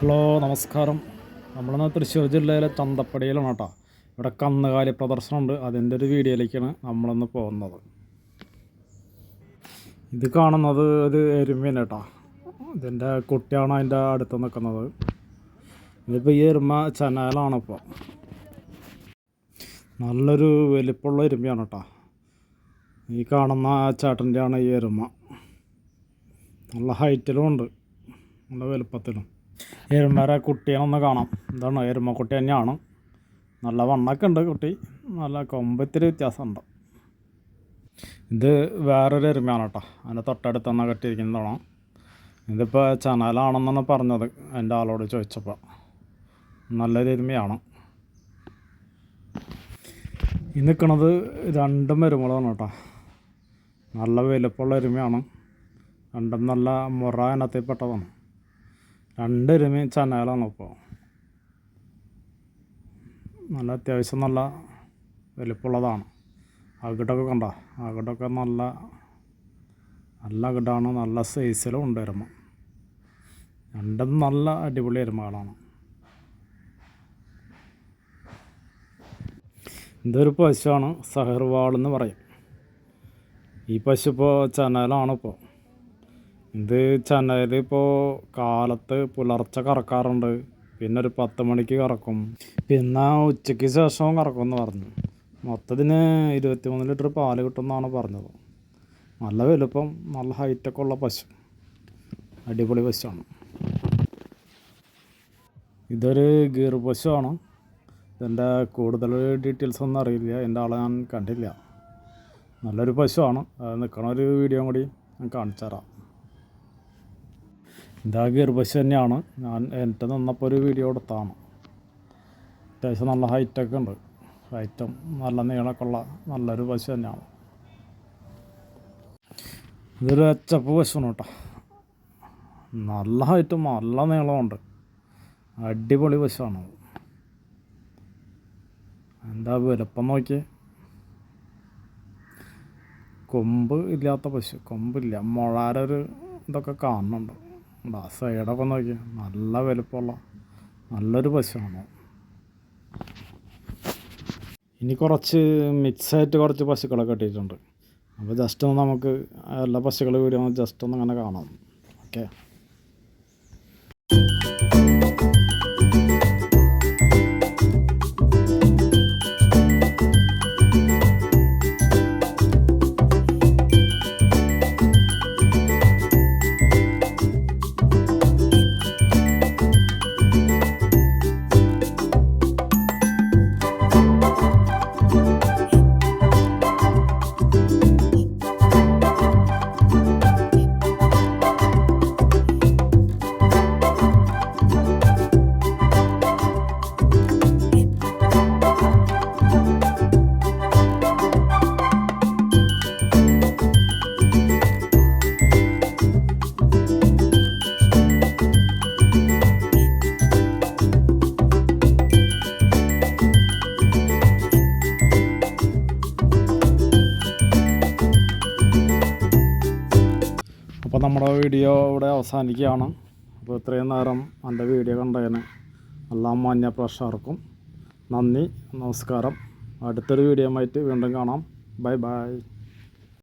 Hello നമസ്കാരം. നമ്മളിന്ന് തൃശ്ശൂർ ജില്ലയിലെ ചന്തപ്പടിയിലാണ് കേട്ടോ. ഇവിടെ കന്നുകാലി പ്രദർശനമുണ്ട്. അതിന്റെ ഒരു വീഡിയോയിലേക്കാണ് നമ്മളിന്ന് പോകുന്നത്. ഇത് കാണുന്നത് ഒരു എരുമയാണ് കേട്ടോ. ഇതിന്റെ കുട്ടിയാണ് അതിന്റെ അടുത്ത് നിൽക്കുന്നത്. ഇതിപ്പോൾ ഈ എരുമ ചനാലാണ് നല്ലൊരു വലിപ്പമുള്ള എരുമയാണ് കേട്ടോ. ഈ കാണുന്ന ചേട്ടന്റെയാണ് ഈ എരുമ. നല്ല ഹൈറ്റിലും ഉണ്ട്. നല്ല വലുപ്പത്തിലും. എരുമേരെ ഒന്ന് കാണാം. എന്താണ് എരുമക്കുട്ടി തന്നെയാണ്. നല്ല വണ്ണൊക്കെ ഉണ്ട് കുട്ടി. നല്ല കൊമ്പത്തിരി വ്യത്യാസമുണ്ട്. ഇത് വേറൊരു എരുമയാണ് കേട്ടോ. അതിന്റെ തൊട്ടടുത്ത് തന്നെ കെട്ടിയിരിക്കുന്നതാണ്. ഇതിപ്പോൾ ചനലാണെന്നാണ് പറഞ്ഞത് എന്റെ ആളോട് ചോദിച്ചപ്പോൾ. നല്ലൊരു എരുമയാണ്. ഈ നിൽക്കണത് രണ്ടും എരുമകളാണ് കേട്ടോ. നല്ല വലുപ്പമുള്ള എരുമയാണ്. രണ്ടും നല്ല മുറ ഇനത്തിൽപ്പെട്ടതാണ്. രണ്ട് എരുമയും ചനകളാണ് ഇപ്പോൾ നല്ല അത്യാവശ്യം നല്ല വലിപ്പമുള്ളതാണ്. അകിടൊക്കെ കണ്ട അകിടൊക്കെ നല്ല നല്ല അകിടാണ് നല്ല സൈസിലും ഉണ്ട് എരുമ രണ്ടും നല്ല അടിപൊളി എരുമകളാണ് ഇതൊരു പശുവാണ് സഹർവാൾ എന്ന് പറയും. ഈ പശു ഇപ്പോൾ ചനലാണ് ഇപ്പോൾ ഇത് ചനൽ ഇപ്പോൾ കാലത്ത് പുലർച്ചെ കറക്കാറുണ്ട്. പിന്നെ ഒരു പത്ത് മണിക്ക് കറക്കും. പിന്നെ ഉച്ചയ്ക്ക് ശേഷവും കറക്കും എന്ന് പറഞ്ഞു. മൊത്തത്തിന് ഇരുപത്തിമൂന്ന് ലിറ്റർ പാൽ കിട്ടുമെന്നാണ് പറഞ്ഞത്. നല്ല വലുപ്പം നല്ല ഹൈറ്റൊക്കെ ഉള്ള പശു. അടിപൊളി പശുവാണ്. ഇതൊരു ഗീർ പശുവാണ്. ഇതിന്റെ കൂടുതൽ ഡീറ്റെയിൽസ് ഒന്നും അറിയില്ല. എന്റെ ആളെ ഞാൻ കണ്ടില്ല. നല്ലൊരു പശുവാണ്. നിൽക്കണ ഒരു വീഡിയോ കൂടി ഞാൻ കാണിച്ചു തരാം. ഇതാ ഗീർ പശു തന്നെയാണ് ഞാൻ എന്റെ നിന്നപ്പോൾ ഒരു വീഡിയോ എടുത്താണ്. അത്യാവശ്യം നല്ല ഹൈറ്റൊക്കെ ഉണ്ട്. ഹൈറ്റും നല്ല നീളമൊക്കെ ഉള്ള നല്ലൊരു പശു തന്നെയാണ് ഇതൊരു അച്ചപ്പ് പശുവാണ് കേട്ടോ. നല്ല ഹൈറ്റും നല്ല നീളമുണ്ട് അടിപൊളി പശുവാണ്. എന്താ വലുപ്പം നോക്കിയേ? കൊമ്പ് ഇല്ലാത്ത പശു. കൊമ്പില്ല മുഴാരൊരു ഇതൊക്കെ കാണുന്നുണ്ട്. ആ സൈഡൊക്കെ നോക്കി നല്ല വലുപ്പമുള്ള നല്ലൊരു പശുവാണ്. ഇനി കുറച്ച് മിക്സായിട്ട് കുറച്ച് പശുക്കളൊക്കെ കെട്ടിയിട്ടുണ്ട്. അപ്പോൾ ജസ്റ്റ് ഒന്ന് നമുക്ക് എല്ലാ പശുക്കളെ വീഡിയോ ജസ്റ്റ് ഒന്ന് അങ്ങനെ കാണാം. ഓക്കെ അപ്പോൾ നമ്മുടെ വീഡിയോ ഇവിടെ അവസാനിക്കുകയാണ്. അപ്പോൾ ഇത്രയും നേരം എന്റെ വീഡിയോ കണ്ടതിന് എല്ലാ മാന്യ പ്രേക്ഷകർക്കും നന്ദി നമസ്കാരം. അടുത്തൊരു വീഡിയോ ആയിട്ട് വീണ്ടും കാണാം. Bye bye.